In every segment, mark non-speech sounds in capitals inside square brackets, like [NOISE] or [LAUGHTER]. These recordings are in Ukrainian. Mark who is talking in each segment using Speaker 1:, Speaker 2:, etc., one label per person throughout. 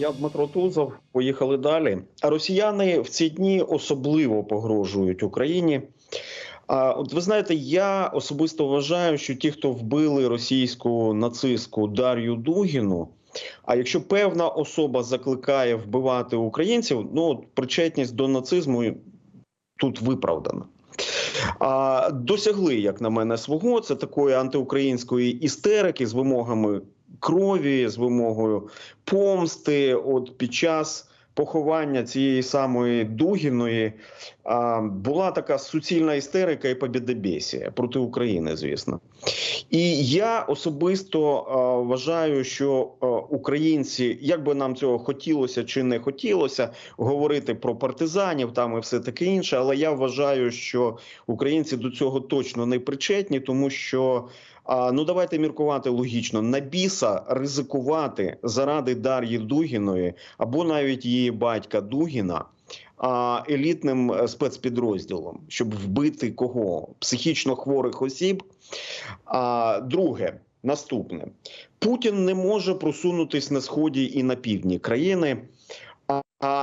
Speaker 1: Я Дмитро Тузов. Поїхали далі. Росіяни в ці дні особливо погрожують Україні. А от ви знаєте, я особисто вважаю, що ті, хто вбили російську нацистку Дар'ю Дугіну. А якщо певна особа закликає вбивати українців, ну причетність до нацизму тут виправдана. А, досягли, як на мене, свого це такої антиукраїнської істерики з вимогами крові, з вимогою помсти. От під час поховання цієї самої Дугіної а, була така суцільна істерика і побєдобєсія проти України, звісно. І я особисто а, вважаю, що а, українці, як би нам цього хотілося чи не хотілося, говорити про партизанів там і все таке інше, але я вважаю, що українці до цього точно не причетні, тому що. Ну давайте міркувати логічно на біса ризикувати заради Дар'ї Дугіної або навіть її батька Дугіна а, елітним е, спецпідрозділом, щоб вбити кого психічно хворих осіб. А, друге, наступне Путін не може просунутись на сході і на півдні країни.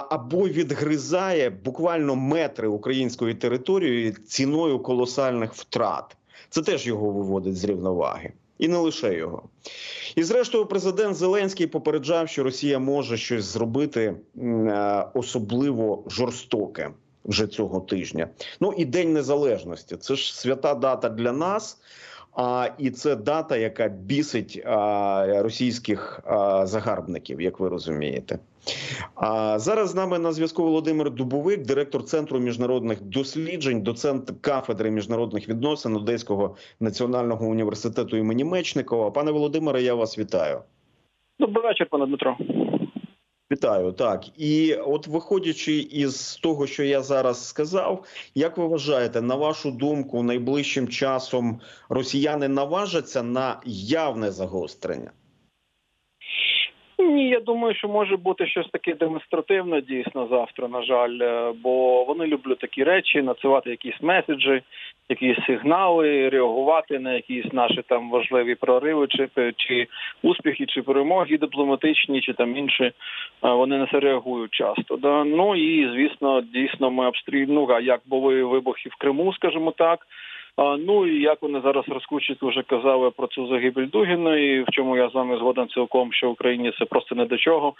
Speaker 1: Або відгризає буквально метри української території ціною колосальних втрат. Це теж його виводить з рівноваги, і не лише його. І зрештою, президент Зеленський попереджав, що Росія може щось зробити е, особливо жорстоке вже цього тижня. Ну і День Незалежності. Це ж свята дата для нас. А і це дата, яка бісить а, російських а, загарбників, як ви розумієте. А зараз з нами на зв'язку Володимир Дубовик, директор центру міжнародних досліджень, доцент кафедри міжнародних відносин Одеського національного університету імені Мечникова. Пане Володимире, я вас вітаю.
Speaker 2: Добрий вечір, пане Дмитро.
Speaker 1: Вітаю, так і от виходячи із того, що я зараз сказав, як ви вважаєте, на вашу думку, найближчим часом росіяни наважаться на явне загострення?
Speaker 2: Ні, я думаю, що може бути щось таке демонстративне дійсно завтра. На жаль, е, бо вони люблять такі речі, надсилати якісь меседжі, якісь сигнали, реагувати на якісь наші там важливі прориви, чи чи успіхи, чи перемоги дипломатичні, чи там інші. Е, вони на це реагують часто. Да? Ну і звісно, дійсно, ми обстрілюємо, ну, як були вибухи в Криму, скажімо так. Ну і як вони зараз розкручують, вже казали про цю загибель Дугіної, в чому я з вами згоден цілком, що в Україні це просто не до чого.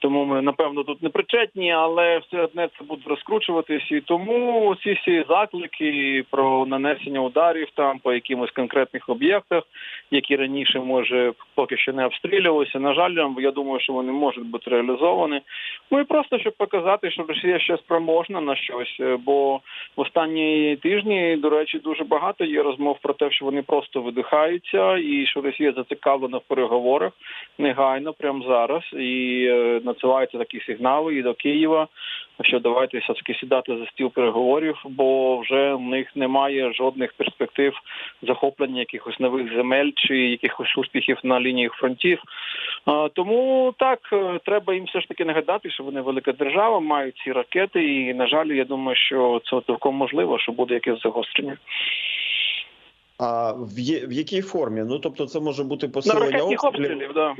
Speaker 2: Тому ми напевно тут не причетні, але все одне це буде розкручуватись. І тому ці всі заклики про нанесення ударів там по якимось конкретних об'єктах, які раніше може поки що не обстрілювалися. На жаль, я думаю, що вони можуть бути реалізовані. Ну і просто щоб показати, що Росія ще спроможна на щось, бо в останні тижні, до речі, дуже багато є розмов про те, що вони просто видихаються, і що Росія зацікавлена в переговорах негайно, прямо зараз і надсилаються такі сигнали і до Києва, що давайте все таки сідати за стіл переговорів, бо вже в них немає жодних перспектив захоплення якихось нових земель чи якихось успіхів на лініях фронтів. Тому так треба їм все ж таки нагадати, що вони велика держава, мають ці ракети, і на жаль, я думаю, що це цілком можливо, що буде якесь загострення.
Speaker 1: А в, є, в якій формі? Ну тобто, це може бути посилення
Speaker 2: обстрілів, обстрілів да.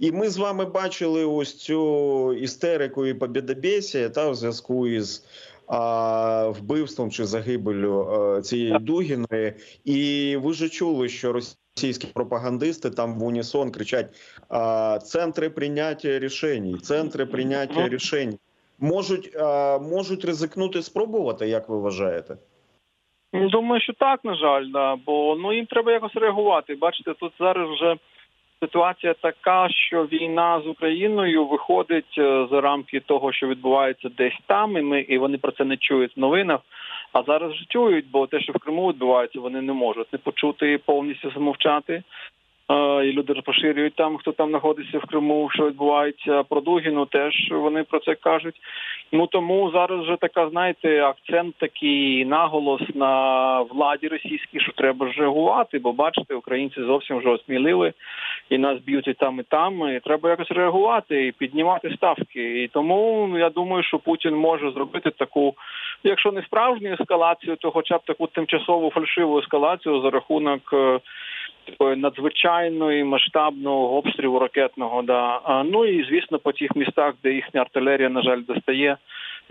Speaker 1: І ми з вами бачили ось цю істерику і побєдобєсія та в зв'язку із а, вбивством чи загибелю а, цієї Дугіної. І ви ж чули, що російські пропагандисти там в унісон кричать: а, центри прийняття рішень, центри прийняття рішень можуть, а, можуть ризикнути спробувати, як ви вважаєте?
Speaker 2: Думаю, що так, на жаль, да. бо ну їм треба якось реагувати. Бачите, тут зараз вже ситуація така, що війна з Україною виходить е, за рамки того, що відбувається десь там, і ми і вони про це не чують в новинах. А зараз чують, бо те, що в Криму відбувається, вони не можуть не почути і повністю замовчати. І люди поширюють там, хто там знаходиться в Криму, що відбувається про Дугіну, теж вони про це кажуть. Ну тому зараз вже така, знаєте, акцент такий наголос на владі російській, що треба ж реагувати, бо бачите, українці зовсім вже осмілили і нас б'ють і там, і там. І Треба якось реагувати і піднімати ставки. І тому я думаю, що Путін може зробити таку, якщо не справжню ескалацію, то хоча б таку тимчасову фальшиву ескалацію за рахунок такої надзвичайної масштабного обстрілу ракетного. Да. Ну і звісно, по тих містах, де їхня артилерія, на жаль, достає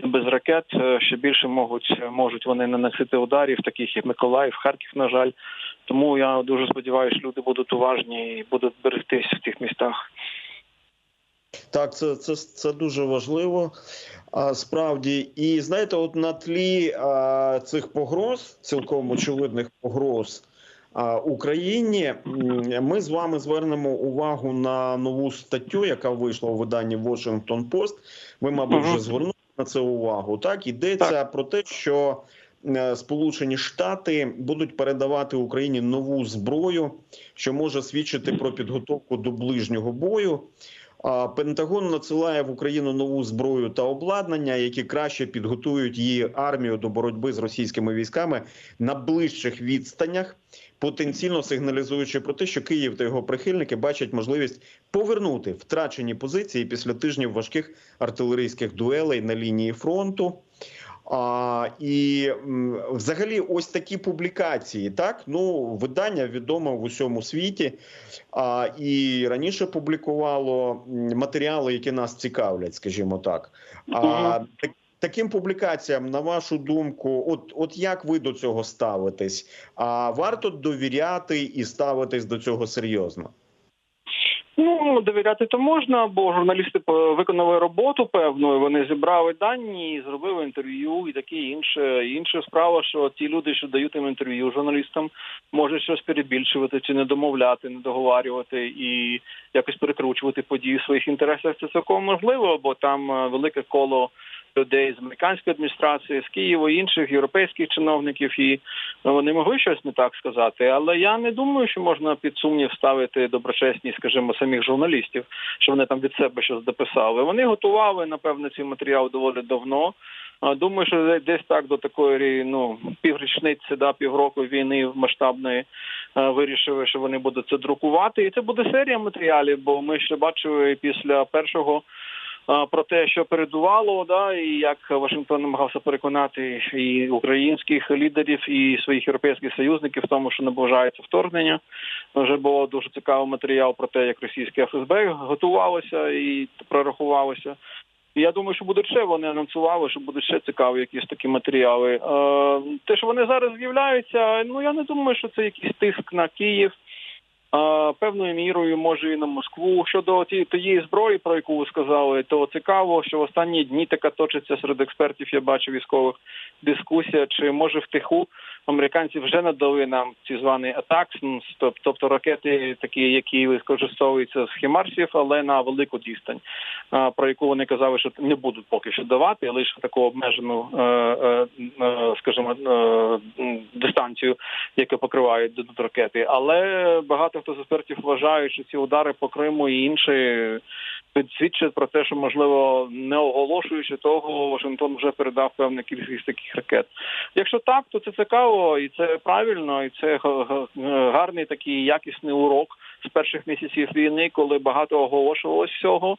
Speaker 2: без ракет, е, ще більше можуть можуть вони наносити ударів, таких як Миколаїв, Харків, на жаль. Тому я дуже сподіваюся, люди будуть уважні і будуть берегтись в тих містах.
Speaker 1: Так, це, це, це дуже важливо. А, справді, і знаєте, от на тлі а, цих погроз, цілком очевидних погроз Україні, ми з вами звернемо увагу на нову статтю, яка вийшла у виданні Washington Post. Ви, мабуть, вже звернули на це увагу. Так, йдеться про те, що е, Сполучені Штати будуть передавати Україні нову зброю, що може свідчити про підготовку до ближнього бою. Пентагон надсилає в Україну нову зброю та обладнання, які краще підготують її армію до боротьби з російськими військами на ближчих відстанях, потенційно сигналізуючи про те, що Київ та його прихильники бачать можливість повернути втрачені позиції після тижнів важких артилерійських дуелей на лінії фронту. А, і взагалі, ось такі публікації, так ну видання відоме в усьому світі, а, і раніше публікувало матеріали, які нас цікавлять, скажімо так. А, так таким публікаціям, на вашу думку, от, от як ви до цього ставитесь? А варто довіряти і ставитись до цього серйозно?
Speaker 2: Ну довіряти то можна, бо журналісти по- виконали роботу певну. Вони зібрали дані, зробили інтерв'ю і таке інше. Інша справа, що ті люди, що дають їм інтерв'ю журналістам, можуть щось перебільшувати чи не домовляти, не договарювати і якось перекручувати події в своїх інтересах. Це цілком можливо, бо там е, велике коло людей з американської адміністрації, з Києва, інших європейських чиновників, і вони могли щось не так сказати. Але я не думаю, що можна під сумнів ставити доброчесність, скажімо, самих журналістів, що вони там від себе щось дописали. Вони готували напевно цей матеріал доволі давно. Думаю, що десь так до такої ну піврічниці, да, півроку війни масштабної е, вирішили, що вони будуть це друкувати, і це буде серія матеріалів. Бо ми ще бачили після першого про те, що передувало, да, і як Вашингтон намагався переконати і українських лідерів, і своїх європейських союзників в тому, що наближається вторгнення. Вже було дуже цікавий матеріал про те, як російське ФСБ готувалося і прорахувалося. Я думаю, що будуть ще вони анонсували, що будуть ще цікаві якісь такі матеріали. Е, те, що вони зараз з'являються, ну я не думаю, що це якийсь тиск на Київ. Певною мірою може і на Москву щодо ті- тієї зброї, про яку ви сказали, то цікаво, що в останні дні така точиться серед експертів. Я бачу військових дискусія, чи може втиху американці вже надали нам ці звані атакс, тобто ракети, такі, які використовуються з хімарсів, але на велику дістань, про яку вони казали, що не будуть поки що давати, лише таку обмежену, е, е, е, скажімо, дистанцію, яку покривають дадуть ракети. Але багато хто з експертів вважають, що ці удари по Криму і інші свідчать про те, що можливо не оголошуючи того, Вашингтон вже передав певну кількість таких ракет. Якщо так, то це цікаво і це правильно, і це га- га- гарний такий якісний урок з перших місяців війни, коли багато оголошувалось всього.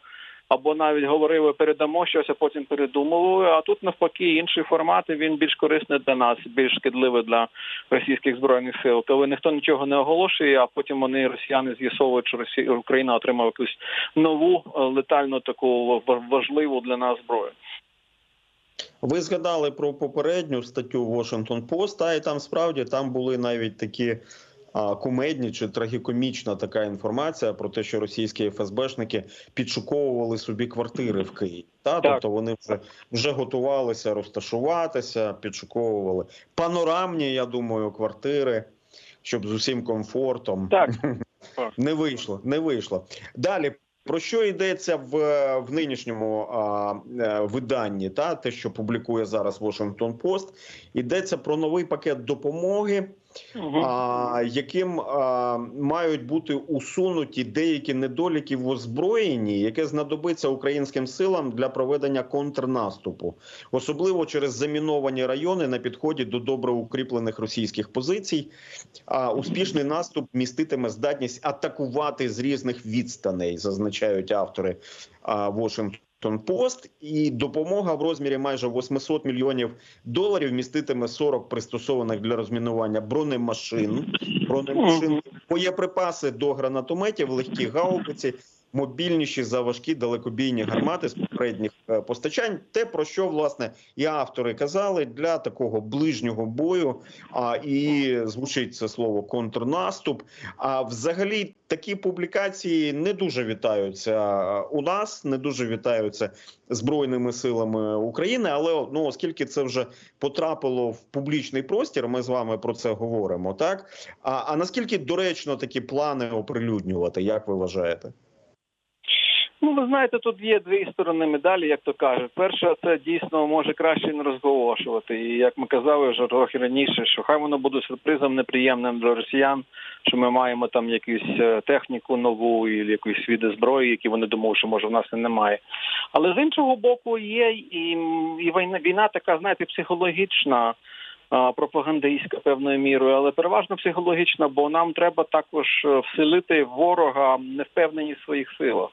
Speaker 2: Або навіть говорили, передамо щось, а потім передумували. А тут навпаки інший формат, і він більш корисний для нас, більш шкідливий для російських збройних сил. Коли ніхто нічого не оголошує, а потім вони росіяни з'ясовують, що Росія Україна отримала якусь нову е, летальну таку важливу для нас зброю.
Speaker 1: Ви згадали про попередню статтю Washington Post, та і там справді там були навіть такі а, кумедні чи трагікомічна така інформація про те, що російські ФСБшники підшуковували собі квартири в Києві. Та
Speaker 2: Так.
Speaker 1: тобто вони вже вже готувалися розташуватися, підшуковували панорамні, я думаю, квартири, щоб з усім комфортом.
Speaker 2: Так. [LAUGHS]
Speaker 1: Не вийшло, не вийшло. Далі. Про що йдеться в, в нинішньому а, е, виданні? Та те, що публікує зараз Washington Post, йдеться про новий пакет допомоги. А, яким а, мають бути усунуті деякі недоліки в озброєнні, яке знадобиться українським силам для проведення контрнаступу, особливо через заміновані райони на підході до добре укріплених російських позицій. А успішний наступ міститиме здатність атакувати з різних відстаней, зазначають автори а, Washington Post. І допомога в розмірі майже 800 мільйонів доларів міститиме 40 пристосованих для розмінування бронемашин, [LAUGHS] бронемашин боєприпаси до гранатометів, легкі гаубиці, мобільніші за важкі далекобійні гармати з попередніх е, постачань. Те про що власне і автори казали для такого ближнього бою. А і звучить це слово контрнаступ. А взагалі такі публікації не дуже вітаються у нас, не дуже вітаються збройними силами України. Але ну оскільки це вже потрапило в публічний простір, ми з вами про це говоримо. Так а, а наскільки доречно такі плани оприлюднювати, як ви вважаєте?
Speaker 2: Ну, ви знаєте, тут є дві сторони медалі, як то кажуть. Перша, це дійсно може краще не розголошувати. І як ми казали вже трохи раніше, що хай воно буде сюрпризом неприємним для росіян, що ми маємо там якусь е, техніку нову і якісь види зброї, які вони думали, що може в нас і немає. Але з іншого боку, є і, і війна, війна така, знаєте, психологічна. Пропагандистська певною мірою, але переважно психологічна, бо нам треба також е, вселити ворога невпевненість в своїх силах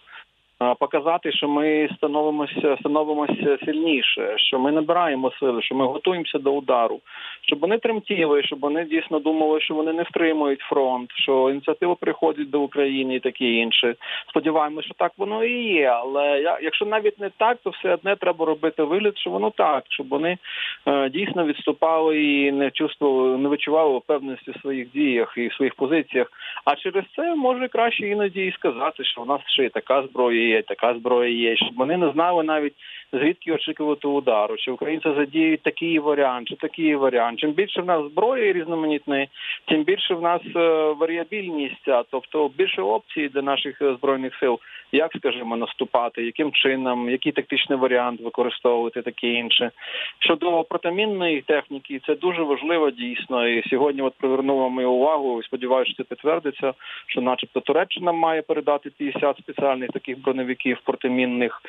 Speaker 2: показати, що ми становимося, становимося сильніше, що ми набираємо сили, що ми готуємося до удару, щоб вони тремтіли, щоб вони дійсно думали, що вони не втримують фронт, що ініціатива приходить до України і таке інше. Сподіваємося, що так воно і є. Але якщо навіть не так, то все одне треба робити вигляд, що воно так, щоб вони е, дійсно відступали і не чувствували, не відчували впевненості в своїх діях і в своїх позиціях. А через це може краще іноді і сказати, що в нас ще і така зброя є, така зброя є, вони не знали навіть звідки очікувати удару, чи українці задіють такий варіант, чи такий варіант. Чим більше в нас зброї різноманітної, тим більше в нас е, варіабільність, тобто більше опцій для наших е, збройних сил, як скажімо, наступати, яким чином, який тактичний варіант використовувати, таке інше. Щодо протимінної техніки, це дуже важливо дійсно. І сьогодні от привернула мою увагу. і Сподіваюся, що це підтвердиться, що, начебто, Туреччина має передати 50 спеціальних таких броневиків протимінних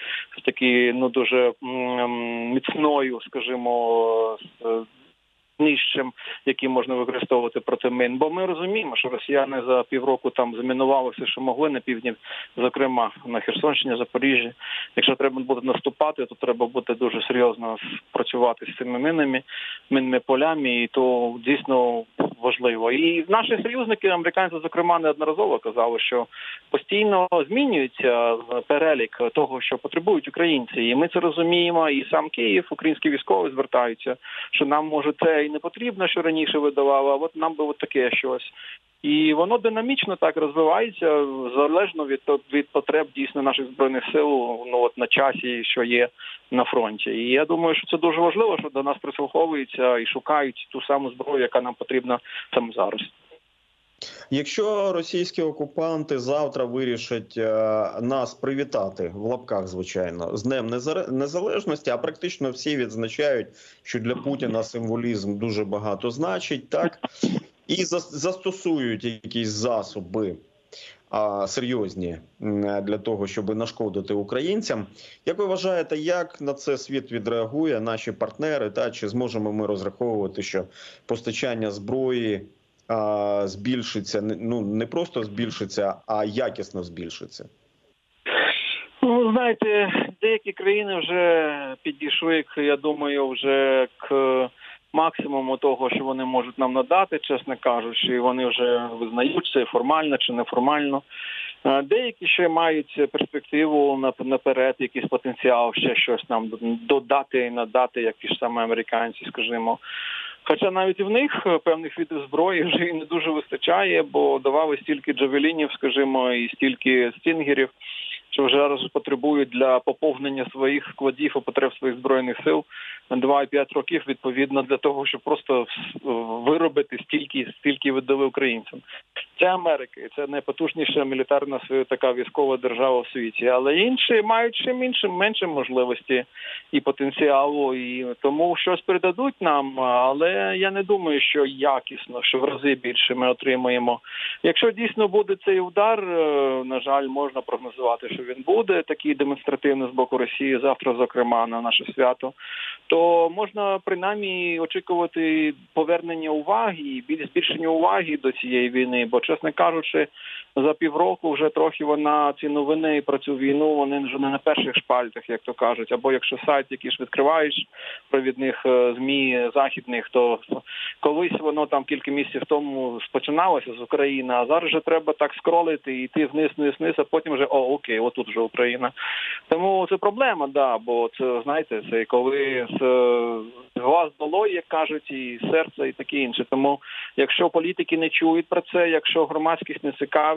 Speaker 2: такі ну дуже міцною, скажімо, нижчим, які можна використовувати проти мин. Бо ми розуміємо, що росіяни за півроку там замінували все, що могли на півдні, зокрема на Херсонщині, Запоріжжі. Якщо треба буде наступати, то треба буде дуже серйозно працювати з цими минами, минними полями, і то дійсно важливо. І наші союзники, американці, зокрема, неодноразово казали, що постійно змінюється перелік того, що потребують українці, і ми це розуміємо. І сам Київ, українські військові звертаються, що нам може це не потрібно, що раніше видавали, а от нам би от таке щось. І воно динамічно так розвивається залежно від від потреб дійсно наших збройних сил ну от на часі, що є на фронті. І я думаю, що це дуже важливо, що до нас прислуховуються і шукають ту саму зброю, яка нам потрібна саме зараз.
Speaker 1: Якщо російські окупанти завтра вирішать е, нас привітати в лапках, звичайно, з Днем Незалежності, а практично всі відзначають, що для Путіна символізм дуже багато значить, так і зас- застосують якісь засоби. Серйозні для того, щоб нашкодити українцям. Як ви вважаєте, як на це світ відреагує, наші партнери? Та чи зможемо ми розраховувати, що постачання зброї збільшиться ну не просто збільшиться, а якісно збільшиться.
Speaker 2: Ну, знаєте, деякі країни вже підійшли, я думаю, вже к максимуму того, що вони можуть нам надати, чесно кажучи, і вони вже визнають це формально чи неформально. Деякі ще мають перспективу наперед, якийсь потенціал, ще щось нам додати і надати, як ті ж саме американці, скажімо. Хоча навіть в них е, певних видів зброї вже і не дуже вистачає, бо давали стільки джавелінів, скажімо, і стільки стінгерів, що вже зараз потребують для поповнення своїх складів і потреб своїх збройних сил 2-5 років відповідно для того, щоб просто виробити стільки, стільки видали українцям. Це Америка, це найпотужніша мілітарна свою така військова держава в світі. Але інші мають ще менше, менше можливості і потенціалу, і тому щось передадуть нам. Але я не думаю, що якісно, що в рази більше ми отримаємо. Якщо дійсно буде цей удар, е, на жаль, можна прогнозувати, що він буде такий демонстративний з боку Росії завтра, зокрема на наше свято. То можна принаймні очікувати повернення уваги і більш збільшення уваги до цієї війни, бо чесно кажучи, за півроку вже трохи вона ці новини про цю війну. Вони вже не на перших шпальтах, як то кажуть. Або якщо сайт, який ж відкриваєш провідних е, змі західних, то колись воно там кілька місяців тому спочиналося з України. А зараз вже треба так скролити і йти вниз, вниз, вниз, а потім вже о, окей, отут вже Україна. Тому це проблема, да. Бо це знаєте, це коли з з глаз долой, як кажуть, і серце, і таке інше. Тому якщо політики не чують про це, якщо громадськість не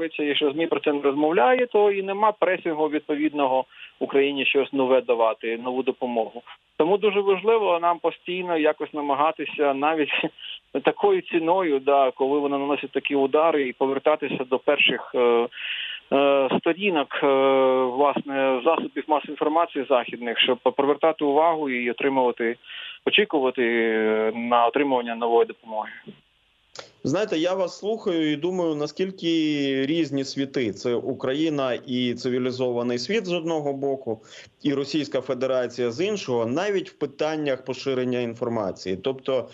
Speaker 2: цікавиться, якщо змі про це не розмовляє, то і нема пресингу відповідного Україні щось нове давати, нову допомогу. Тому дуже важливо нам постійно якось намагатися навіть [LAUGHS] такою ціною, да, коли вони наносять такі удари, і повертатися до перших. Е- е, Сторінок е, власне засобів масової інформації західних, щоб привертати увагу і отримувати, очікувати е, на отримування нової допомоги.
Speaker 1: Знаєте, я вас слухаю і думаю, наскільки різні світи: це Україна і цивілізований світ з одного боку, і Російська Федерація з іншого, навіть в питаннях поширення інформації. Тобто,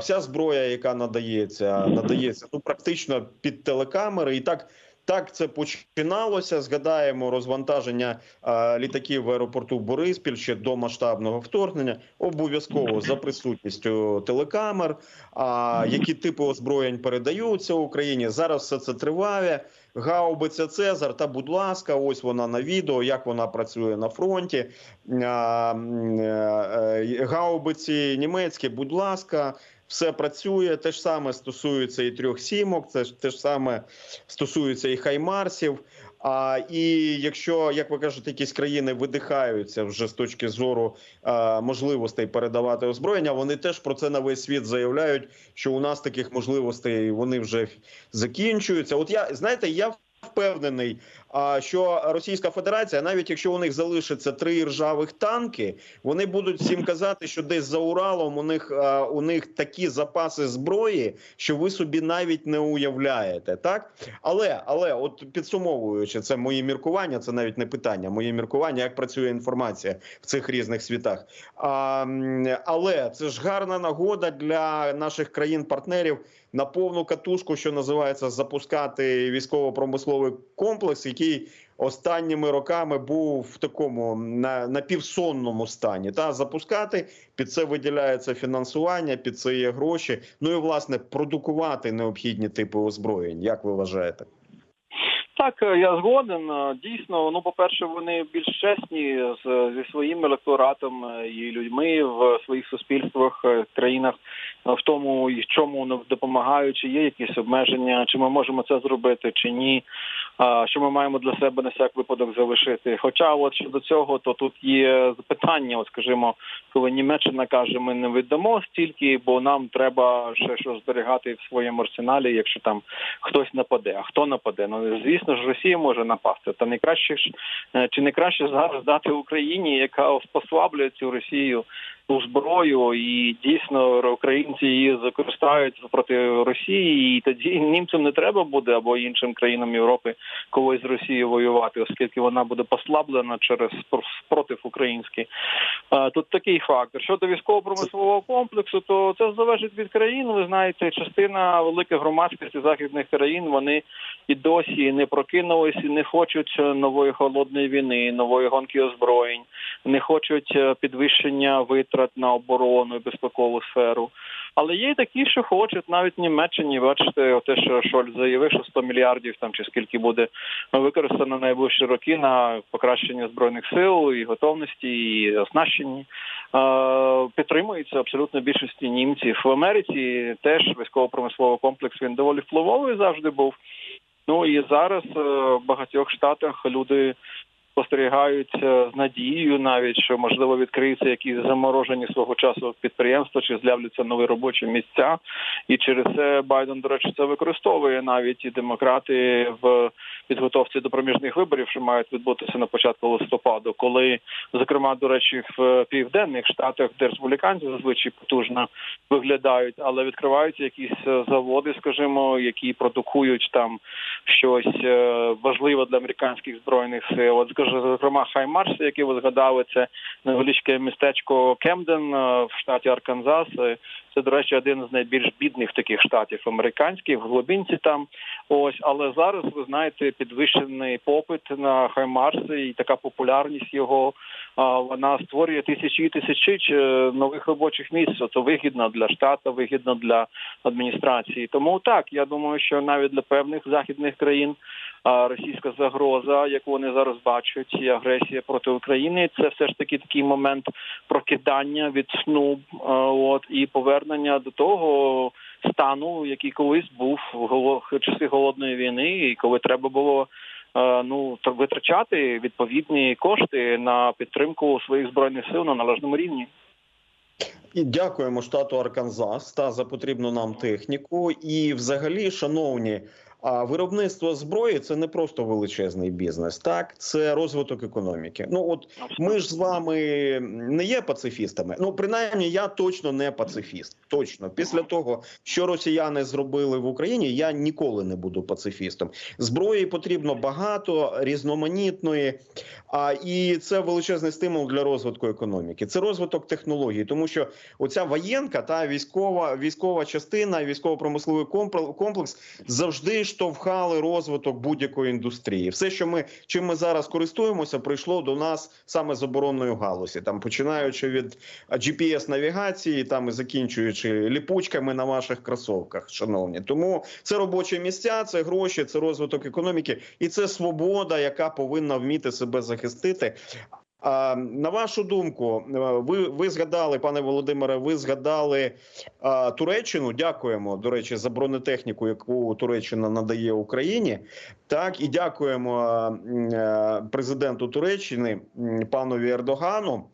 Speaker 1: вся зброя, яка надається, надається ну практично під телекамери, і так. Так, це починалося. Згадаємо розвантаження а, літаків в аеропорту Бориспіль ще до масштабного вторгнення. Обов'язково за присутністю телекамер. А які типи озброєнь передаються Україні? Зараз все це триває. Гаубиця Цезар. Та будь ласка, ось вона на відео, як вона працює на фронті. Е, гаубиці німецькі, будь ласка. Все працює, те ж саме стосується і трьох сімок, це ж те ж саме стосується і хаймарсів. А і якщо, як ви кажете, якісь країни видихаються вже з точки зору а, можливостей передавати озброєння, вони теж про це на весь світ заявляють, що у нас таких можливостей вони вже закінчуються. От я знаєте, я впевнений, що Російська Федерація, навіть якщо у них залишиться три ржавих танки, вони будуть всім [CLEARS THROAT] казати, що десь за Уралом у них у них такі запаси зброї, що ви собі навіть не уявляєте, так але але, от підсумовуючи це мої міркування, це навіть не питання. Мої міркування, як працює інформація в цих різних світах. А, Але це ж гарна нагода для наших країн-партнерів на повну катушку, що називається, запускати військово-промисловий комплекс, який останніми роками був в такому на напівсонному стані. Та запускати під це виділяється фінансування, під це є гроші. Ну і власне продукувати необхідні типи озброєнь. Як ви вважаєте?
Speaker 2: Так, я згоден. Дійсно, ну, по-перше, вони більш чесні з, зі своїм електоратом і людьми в своїх суспільствах, країнах в тому, і чому вони допомагають, чи є якісь обмеження, чи ми можемо це зробити, чи ні. Що ми маємо для себе на всяк випадок залишити? Хоча, от щодо цього, то тут є запитання, от скажімо, коли Німеччина каже, ми не віддамо стільки, бо нам треба ще щось зберігати в своєму арсеналі, якщо там хтось нападе. А хто нападе? Ну звісно ж, Росія може напасти. Та не краще ж чи не краще зараз дати Україні, яка послаблює цю Росію ту зброю, і дійсно українці її закористають проти Росії, і тоді німцям не треба буде або іншим країнам Європи когось з Росією воювати, оскільки вона буде послаблена через спротив український. Тут такий фактор. Щодо військово-промислового комплексу, то це залежить від країн. Ви знаєте, частина великих громадськості західних країн вони і досі не прокинулися, не хочуть нової холодної війни, нової гонки озброєнь, не хочуть підвищення витрат на оборону і безпекову сферу. Але є й такі, що хочуть навіть Німеччині. Бачите, те, що Шольц заявив, що 100 мільярдів там чи скільки буде використано найближчі роки на покращення збройних сил і готовності, і оснащенні. Підтримується абсолютно більшості німців в Америці. Теж військово-промисловий комплекс він доволі впливовий завжди був. Ну і зараз в багатьох штатах люди спостерігають з надією, навіть що можливо відкриються якісь заморожені свого часу підприємства, чи з'являться нові робочі місця, і через це Байден, до речі, це використовує навіть і демократи в підготовці до проміжних виборів, що мають відбутися на початку листопаду, коли зокрема до речі в південних штатах, де республіканці зазвичай потужно виглядають, але відкриваються якісь заводи, скажімо, які продукують там щось важливе для американських збройних сил. От також зокрема Хаймарс, який ви згадали, це невеличке містечко Кемден е, в штаті Арканзас. Е, Це, до речі, один з найбільш бідних таких штатів американських, в глибинці там. Ось, але зараз ви знаєте, підвищений попит на Хаймарси і така популярність його. Вона створює тисячі і тисячі нових робочих місць. Це вигідно для штату, вигідно для адміністрації. Тому так я думаю, що навіть для певних західних країн російська загроза, яку вони зараз бачать, і агресія проти України, це все ж таки такий момент прокидання від сну, от і повернення до того стану, який колись був в часи голодної війни, і коли треба було. Ну витрачати відповідні кошти на підтримку своїх збройних сил на належному рівні.
Speaker 1: І дякуємо штату Арканзас та за потрібну нам техніку. І, взагалі, шановні, а виробництво зброї це не просто величезний бізнес, так це розвиток економіки. Ну от ми ж з вами не є пацифістами. Ну, принаймні, я точно не пацифіст. Точно, після того, що росіяни зробили в Україні, я ніколи не буду пацифістом. Зброї потрібно багато, різноманітної, а і це величезний стимул для розвитку економіки. Це розвиток технологій, тому що оця воєнка та військова військова частина, військово-промисловий компл- комплекс завжди штовхали розвиток будь-якої індустрії. Все, що ми чим ми зараз користуємося, прийшло до нас саме з оборонної галузі, там починаючи від gps навігації, там і закінчуючи ліпучками на ваших кросовках, шановні. Тому це робочі місця, це гроші, це розвиток економіки, і це свобода, яка повинна вміти себе захистити. На вашу думку, е, ви ви згадали, пане Володимире, ви згадали а, Туреччину. Дякуємо, до речі, за бронетехніку, яку Туреччина надає Україні. Так і дякуємо а, е, президенту Туреччини панові Ердогану,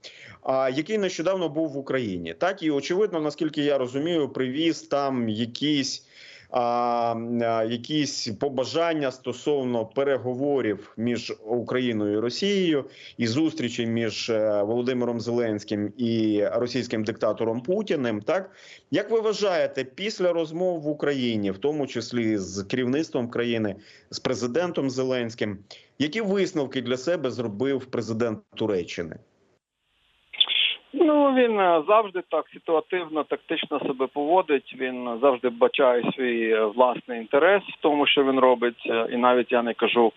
Speaker 1: а, який нещодавно був в Україні. Так і очевидно, наскільки я розумію, привіз там якісь. А, якісь побажання стосовно переговорів між Україною і Росією і зустрічі між е, Володимиром Зеленським і російським диктатором Путіним. Так як ви вважаєте, після розмов в Україні, в тому числі з керівництвом країни, з президентом Зеленським, які висновки для себе зробив президент Туреччини?
Speaker 2: Ну він е, завжди так ситуативно, тактично себе поводить. Він завжди бачає свій е, власний інтерес в тому, що він робить, Е, і навіть я не кажу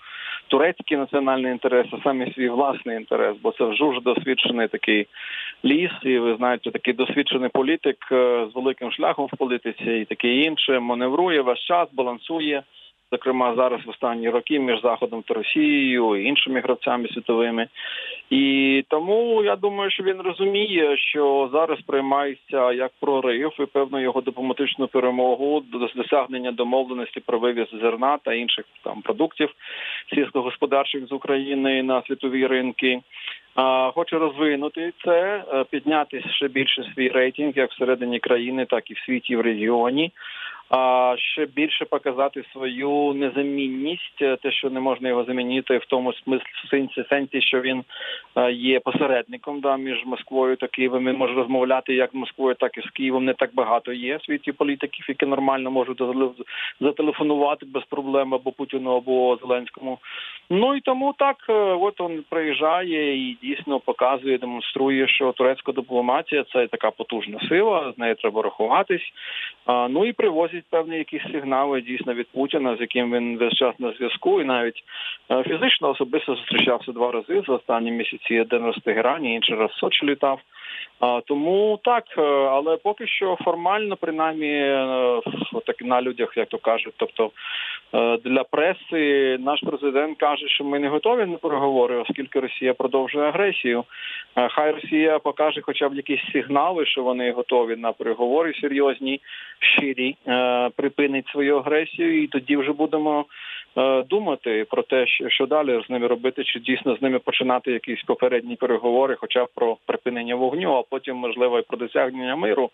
Speaker 2: турецький національний інтерес, а саме свій власний інтерес, бо це вже досвідчений такий ліс, і ви знаєте, такий досвідчений політик з великим шляхом в політиці і таке інше. Маневрує весь час, балансує. Зокрема, зараз в останні роки між заходом та Росією і іншими гравцями світовими, і тому я думаю, що він розуміє, що зараз приймається як прорив і певну його дипломатичну перемогу до досягнення домовленості про вивіз зерна та інших там продуктів сільськогосподарчих з України на світові ринки. Хоче розвинути це, е, підняти ще більше свій рейтинг як всередині країни, так і в світі в регіоні. А ще більше показати свою незамінність, е, те, що не можна його замінити, в тому смислі сенсі, що він е, є посередником да, між Москвою та Києвом. Він може розмовляти як з Москвою, так і з Києвом. Не так багато є в світі політиків, які нормально можуть зателефонувати без проблем або Путіну, або Зеленському. Ну і тому так, е, от він приїжджає і дійсно показує, демонструє, що турецька дипломатія це така потужна сила, з нею треба рахуватись. Ну і привозять певні якісь сигнали дійсно від Путіна, з яким він весь час на зв'язку, і навіть е, фізично особисто зустрічався два рази за останні місяці. Один раз в Тегерані, інший раз в Сочі літав. Тому так, е, але поки що формально, принаймні, е, так на людях, як то кажуть, тобто е, для преси наш президент каже, що ми не готові на переговори, оскільки Росія продовжує агресію. Хай Росія покаже хоча б якісь сигнали, що вони готові на переговори серйозні, щирі, припинить свою агресію, і тоді вже будемо думати про те, що, що далі з ними робити, чи дійсно з ними починати якісь попередні переговори, хоча б про припинення вогню, а потім можливо і про досягнення миру.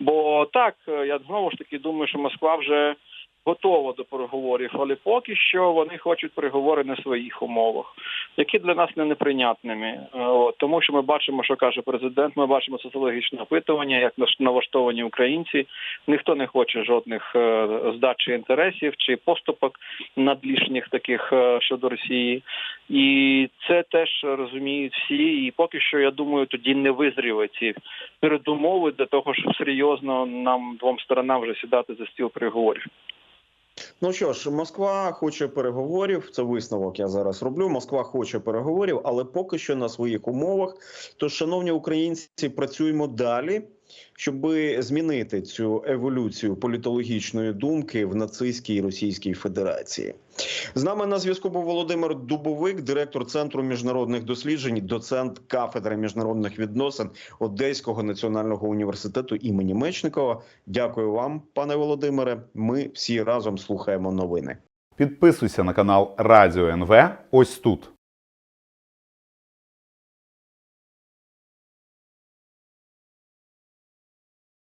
Speaker 2: Бо так, е, я знову ж таки думаю, що Москва вже готова до переговорів, але поки що вони хочуть переговори на своїх умовах, які для нас не неприйнятними. Е, от, Тому що ми бачимо, що каже президент. Ми бачимо соціологічне опитування, як налаштовані українці. Ніхто не хоче жодних е, здачі інтересів чи поступок надлішніх таких е, щодо Росії, і це теж розуміють всі. І поки що я думаю, тоді не визріли ці передумови для того, щоб серйозно нам двом сторонам вже сідати за стіл переговорів.
Speaker 1: Ну що ж, Москва хоче переговорів. Це висновок я зараз роблю. Москва хоче переговорів, але поки що на своїх умовах. Тож, шановні українці, працюємо далі, щоб змінити цю еволюцію політологічної думки в нацистській Російській Федерації. З нами на зв'язку був Володимир Дубовик, директор центру міжнародних досліджень, доцент кафедри міжнародних відносин Одеського національного університету імені Мечникова. Дякую вам, пане Володимире. Ми всі разом слухаємо новини.
Speaker 3: Підписуйся на канал Радіо НВ ось тут.